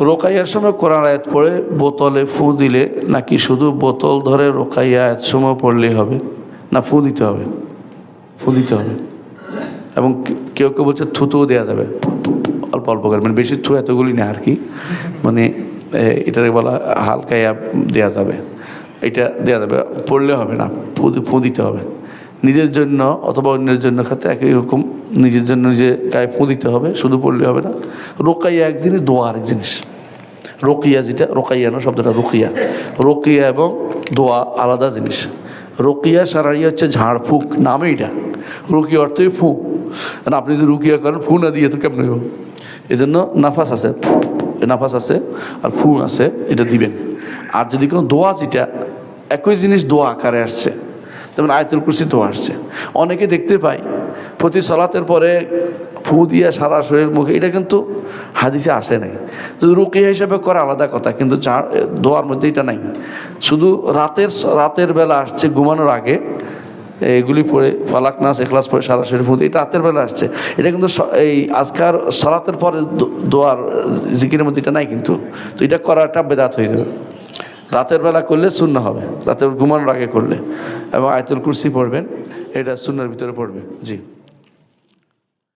রোকাইয়ার সময় কোরআন আয়াত পড়ে, বোতলে ফু দিলে নাকি শুধু বোতল ধরে রোকাইয়া আয়াত সময় পড়লেই হবে? না, ফু দিতে হবে। ফু দিতে হবে। এবং কেউ কেউ বলছে থুতুও দেওয়া যাবে। অল্প অল্প করে। মানে বেশি থু এতগুলি না আর কি। মানে এটাকে বলা হালকা দেওয়া যাবে। এটা দেওয়া যাবে। পড়লে হবে না। ফু দিতে হবে। নিজের জন্য অথবা অন্যের জন্য খাতে একই রকম নিজের জন্য নিজে গায়ে ফু দিতে হবে, শুধু পড়লে হবে না। রোকাইয়া এক জিনিস, দোয়া আরেক জিনিস। রোকিয়া যেটা, রোকাইয়া না, শব্দটা রোকিয়া। রোকিয়া এবং দোয়া আলাদা জিনিস। রোকিয়া সারাইয়া হচ্ছে ঝাড়ফুঁক নামে এটা। রুকিয়া অর্থই ফু আপনি যদি রুকিয়া করেন, ফু না দিয়ে তো কেমন হইব? এই জন্য নাফাস আছে। নাফাস আছে আর ফু আছে, এটা দিবেন। আর যদি কোনো দোয়া যেটা, একই জিনিস দোয়া আকারে আসছে। যেমন আয়তুল দোয়া আসছে। অনেকে দেখতে পাই, প্রতি সলাতের পরে ফু দিয়া সারা শরীর মুখে, এটা কিন্তু হাদিসে আসে নাই। যদি রুকিয়া হিসাবে করা আলাদা কথা, কিন্তু দোয়ার মধ্যে এটা নাই। শুধু রাতের রাতের বেলা আসছে, ঘুমানোর আগে, এগুলি পড়ে, ফালাক নাস, এখলাস পড়ে, সারা শরীর ফুঁতে এটা রাতের বেলা আসছে। এটা কিন্তু এই আজকার সলাতের পরে দোয়ার, জিকিরের মধ্যে এটা নাই কিন্তু। তো এটা করাটা বেদাত হয়ে যাবে। রাতের বেলা করলে শূন্য হবে, রাতের ঘুমানোর আগে করলে। এবং আয়তুল কুরসি পড়বেন, এটা শূন্যের ভিতরে পড়বে, জি।